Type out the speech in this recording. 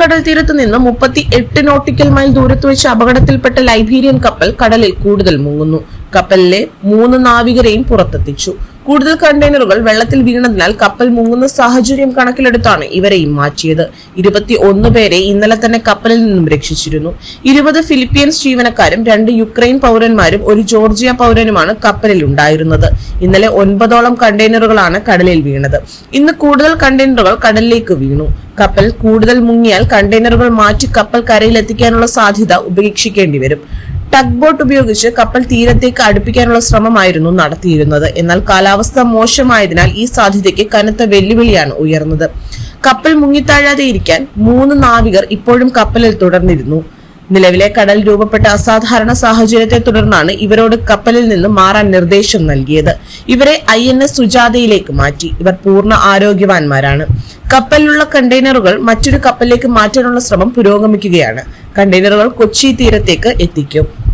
കടൽ തീരത്ത് നിന്ന് മുപ്പത്തി എട്ട് നോട്ടിക്കൽ മൈൽ ദൂരത്ത് വെച്ച് അപകടത്തിൽപ്പെട്ട ലൈബീരിയൻ കപ്പൽ കടലിൽ കൂടുതൽ മുങ്ങുന്നു. കപ്പലിലെ മൂന്ന് നാവികരെയും പുറത്തെത്തിച്ചു. കൂടുതൽ കണ്ടെയ്നറുകൾ വെള്ളത്തിൽ വീണതിനാൽ കപ്പൽ മുങ്ങുന്ന സാഹചര്യം കണക്കിലെടുത്താണ് ഇവരെയും മാറ്റിയത്. ഇരുപത്തി ഒന്ന് പേരെ ഇന്നലെ തന്നെ കപ്പലിൽ നിന്നും രക്ഷിച്ചിരുന്നു. ഇരുപത് ഫിലിപ്പീൻസ് ജീവനക്കാരും രണ്ട് യുക്രൈൻ പൗരന്മാരും ഒരു ജോർജിയ പൗരനുമാണ് കപ്പലിൽ ഉണ്ടായിരുന്നത്. ഇന്നലെ ഒൻപതോളം കണ്ടെയ്നറുകളാണ് കടലിൽ വീണത്. ഇന്ന് കൂടുതൽ കണ്ടെയ്നറുകൾ കടലിലേക്ക് വീണു. കപ്പൽ കൂടുതൽ മുങ്ങിയാൽ കണ്ടെയ്നറുകൾ മാറ്റി കപ്പൽ കരയിൽ എത്തിക്കാനുള്ള സാധ്യത ഉപേക്ഷിക്കേണ്ടി വരും. ടഗ് ബോട്ട് ഉപയോഗിച്ച് കപ്പൽ തീരത്തേക്ക് അടുപ്പിക്കാനുള്ള ശ്രമമായിരുന്നു നടത്തിയിരുന്നത്. എന്നാൽ കാലാവസ്ഥ മോശമായതിനാൽ ഈ സാധ്യതയ്ക്ക് കനത്ത വെല്ലുവിളിയാണ് ഉയർന്നത്. കപ്പൽ മുങ്ങിത്താഴാതെ ഇരിക്കാൻ മൂന്ന് നാവികർ ഇപ്പോഴും കപ്പലിൽ തുടർന്നിരുന്നു. നിലവിലെ കടൽ രൂപപ്പെട്ട അസാധാരണ സാഹചര്യത്തെ തുടർന്നാണ് ഇവരോട് കപ്പലിൽ നിന്ന് മാറാൻ നിർദ്ദേശം നൽകിയത്. ഇവരെ ഐ എൻ എസ് സുജാതയിലേക്ക് മാറ്റി. ഇവർ പൂർണ ആരോഗ്യവാന്മാരാണ്. കപ്പലിലുള്ള കണ്ടെയ്നറുകൾ മറ്റൊരു കപ്പലിലേക്ക് മാറ്റാനുള്ള ശ്രമം പുരോഗമിക്കുകയാണ്. കണ്ടെയ്നറുകൾ കൊച്ചി തീരത്തേക്ക് എത്തിക്കും.